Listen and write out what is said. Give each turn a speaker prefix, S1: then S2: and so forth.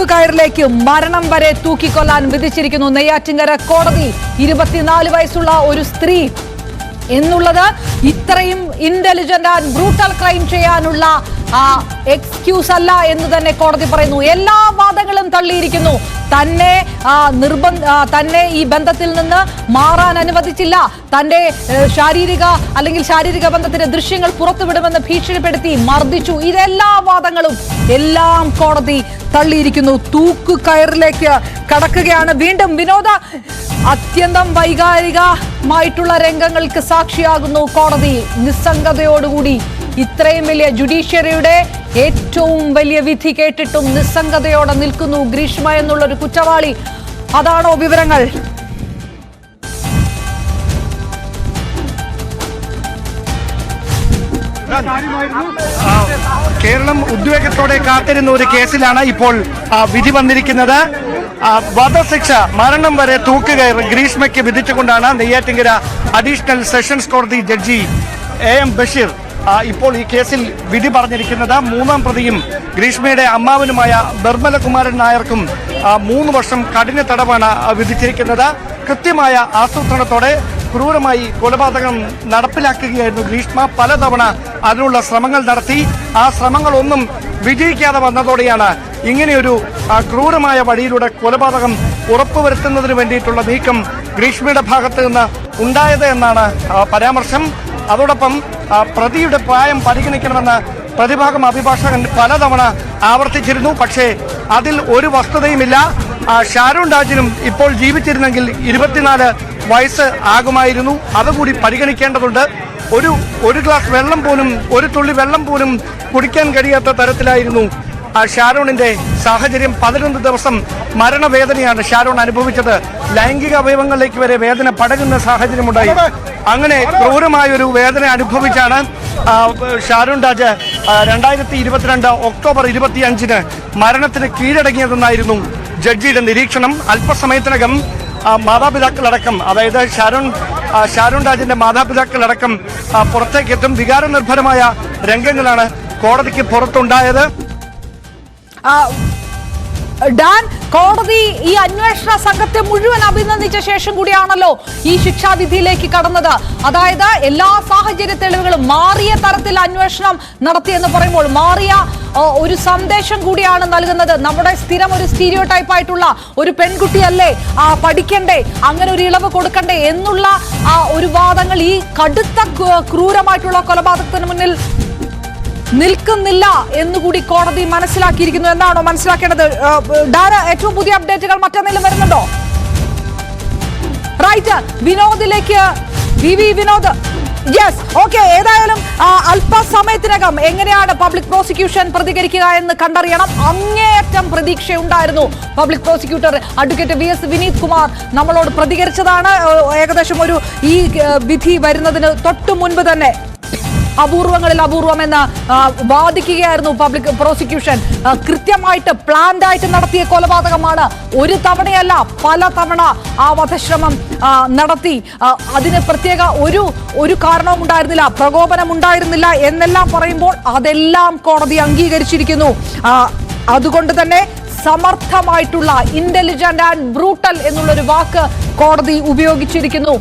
S1: തൂക്കുകയറിലേക്ക് മരണം വരെ തൂക്കിക്കൊല്ലാൻ വിധിച്ചിരിക്കുന്നു നെയ്യാറ്റിങ്കര കോടതി. ഇരുപത്തിനാല് വയസ്സുള്ള ഒരു സ്ത്രീ. എന്നുള്ളത് ഇത്രയും ഇന്റലിജന്റ് ആൻഡ് ബ്രൂട്ടൽ ക്രൈം ചെയ്യാനുള്ള ആ എക്സ്ക്യൂസ് അല്ല എന്ന് തന്നെ കോടതി പറയുന്നു. എല്ലാ വാദങ്ങളും തള്ളിയിരിക്കുന്നു. തന്നെ നിർബന്ധ തന്നെ ഈ ബന്ധത്തിൽ നിന്ന് മാറാൻ അനുവദിച്ചില്ല. തന്റെ ശാരീരിക അല്ലെങ്കിൽ ശാരീരിക ബന്ധത്തിന്റെ ദൃശ്യങ്ങൾ പുറത്തുവിടുമെന്ന് ഭീഷണിപ്പെടുത്തി മർദ്ദിച്ചു. ഇതെല്ലാ വാദങ്ങളും എല്ലാം കോടതി തള്ളിയിരിക്കുന്നു. തൂക്കു കയറിലേക്ക് കടക്കുകയാണ്. വീണ്ടും വിനോദ അത്യന്തം വൈകാരികമായിട്ടുള്ള രംഗങ്ങൾക്ക് സാക്ഷിയാകുന്നു കോടതി. നിസ്സംഗതയോടുകൂടി ഇത്രയും വലിയ ജുഡീഷ്യറിയുടെ ഏറ്റവും വലിയ വിധി കേട്ടിട്ടും നിസ്സംഗതയോടെ നിൽക്കുന്നു ഗ്രീഷ്മ എന്നുള്ളൊരു കുറ്റവാളി. അതാണോ വിവരങ്ങൾ?
S2: ആ, കേരളം ഉദ്വേഗത്തോടെ കാത്തിരുന്ന ഒരു കേസിലാണ് ഇപ്പോൾ വിധി വന്നിരിക്കുന്നത്. വധശിക്ഷ മരണം വരെ തൂക്കുകയർ ഗ്രീഷ്മയ്ക്ക് വിധിച്ചുകൊണ്ടാണ് നെയ്യാറ്റിങ്കര അഡീഷണൽ സെഷൻസ് കോടതി ജഡ്ജി എ എം ബഷീർ ഇപ്പോൾ ഈ കേസിൽ വിധി പറഞ്ഞിരിക്കുന്നത്. മൂന്നാം പ്രതിയും ഗ്രീഷ്മയുടെ അമ്മാവനുമായ ബർമലകുമാരൻ നായർക്കും മൂന്ന് വർഷം കഠിന തടവാണ് വിധിച്ചിരിക്കുന്നത്. കൃത്യമായ ആസൂത്രണത്തോടെ ക്രൂരമായി കൊലപാതകം നടപ്പിലാക്കുകയായിരുന്നു ഗ്രീഷ്മ. പലതവണ അതിനുള്ള ശ്രമങ്ങൾ നടത്തി. ആ ശ്രമങ്ങളൊന്നും വിജയിക്കാതെ വന്നതോടെയാണ് ഇങ്ങനെയൊരു ക്രൂരമായ വഴിയിലൂടെ കൊലപാതകം ഉറപ്പുവരുത്തുന്നതിന് വേണ്ടിയിട്ടുള്ള നീക്കം ഗ്രീഷ്മയുടെ ഭാഗത്ത് നിന്ന് ഉണ്ടായത് എന്നാണ് പരാമർശം. അതോടൊപ്പം പ്രതിയുടെ പ്രായം പരിഗണിക്കണമെന്ന് പ്രതിഭാഗം അഭിഭാഷകൻ പലതവണ ആവർത്തിച്ചിരുന്നു. പക്ഷേ അതിൽ ഒരു വസ്തുതയുമില്ല. ഷാരൂൺ രാജിനും ഇപ്പോൾ ജീവിച്ചിരുന്നെങ്കിൽ ഇരുപത്തിനാല് വയസ്സ് ആകുമായിരുന്നു. അതുകൂടി പരിഗണിക്കേണ്ടതുണ്ട്. ഒരു ഒരു ഗ്ലാസ് വെള്ളം പോലും ഒരു തുള്ളി വെള്ളം പോലും കുടിക്കാൻ കഴിയാത്ത തരത്തിലായിരുന്നു ഷാരോണിന്റെ സാഹചര്യം. പതിനൊന്ന് ദിവസം മരണവേദനയാണ് ഷാരോൺ അനുഭവിച്ചത്. ലൈംഗിക അവയവങ്ങളിലേക്ക് വരെ വേദന പടരുന്ന സാഹചര്യമുണ്ടായി. അങ്ങനെ ക്രൂരമായൊരു വേദന അനുഭവിച്ചാണ് ഷാരോൺ രാജ് രണ്ടായിരത്തി ഇരുപത്തിരണ്ട് ഒക്ടോബർ ഇരുപത്തിയഞ്ചിന് മരണത്തിന് കീഴടങ്ങിയതെന്നായിരുന്നു ജഡ്ജിയുടെ നിരീക്ഷണം. അല്പസമയത്തിനകം മാതാപിതാക്കളടക്കം അതായത് ഷാരോൺ ഷാരോൺ രാജിന്റെ മാതാപിതാക്കളടക്കം പുറത്തേക്കെത്തും. വികാരനിർഭരമായ രംഗങ്ങളാണ് കോടതിക്ക് പുറത്തുണ്ടായത്.
S1: ഡാൻ കോടതി ഈ അന്വേഷണ സംഘത്തെ മുഴുവൻ അഭിനന്ദിച്ച ശേഷം കൂടിയാണല്ലോ ഈ ശിക്ഷാവിധിയിലേക്ക് കടന്നത്. അതായത് എല്ലാ സാഹചര്യ തെളിവുകളും മാറിയ തരത്തിൽ അന്വേഷണം നടത്തിയെന്ന് പറയുമ്പോൾ മാറിയ ഒരു സന്ദേശം കൂടിയാണ് നൽകുന്നത്. നമ്മുടെ സ്ഥിരം ഒരു സ്റ്റീരിയോ ടൈപ്പ് ആയിട്ടുള്ള ഒരു പെൺകുട്ടിയല്ലേ? ആ, പഠിക്കണ്ടേ? അങ്ങനെ ഒരു ഇളവ് കൊടുക്കണ്ടേ? എന്നുള്ള ആ, ഒരു വാദങ്ങൾ ഈ കടുത്ത ക്രൂ- ക്രൂരമായിട്ടുള്ള കൊലപാതകത്തിന് മുന്നിൽ നിൽക്കുന്നില്ല എന്നുകൂടി കോടതി മനസ്സിലാക്കിയിരിക്കുന്നു. എന്താണോ മനസ്സിലാക്കേണ്ടത്? ഡാര ഏറ്റവും പുതിയ അപ്ഡേറ്റുകൾ മറ്റെന്തെങ്കിലും വരുന്നുണ്ടോ? റൈറ്റ് വിനോദിലേക്ക് V V Vinod. Yes okay ഏതായാലും അല്പസമയത്തിനകം എങ്ങനെയാണ് പബ്ലിക് പ്രോസിക്യൂഷൻ പ്രതികരിക്കുക എന്ന് കണ്ടറിയണം. അങ്ങേയറ്റം പ്രതീക്ഷയുണ്ടായിരുന്നു public prosecutor advocate V S Vineeth Kumar നമ്മളോട് പ്രതികരിച്ചതാണ്. ഏകദേശം ഒരു ഈ വിധി വരുന്നതിന് തൊട്ടു മുൻപ് തന്നെ അപൂർവങ്ങളിൽ അപൂർവമെന്ന് എന്ന് വാദിക്കുകയായിരുന്നു പബ്ലിക് പ്രോസിക്യൂഷൻ. കൃത്യമായിട്ട് പ്ലാൻഡ് ആയിട്ട് നടത്തിയ കൊലപാതകമാണ് ഒരു തവണയല്ല പല തവണ ആ വധശ്രമം നടത്തി. അതിന് പ്രത്യേക ഒരു ഒരു കാരണവും ഉണ്ടായിരുന്നില്ല പ്രകോപനം ഉണ്ടായിരുന്നില്ല എന്നെല്ലാം പറയുമ്പോൾ അതെല്ലാം കോടതി അംഗീകരിച്ചിരിക്കുന്നു. അതുകൊണ്ട് തന്നെ സമർത്ഥമായിട്ടുള്ള ഇന്റലിജന്റ് ആൻഡ് ബ്രൂട്ടൽ എന്നുള്ളൊരു വാക്ക് കോടതി ഉപയോഗിച്ചിരിക്കുന്നു.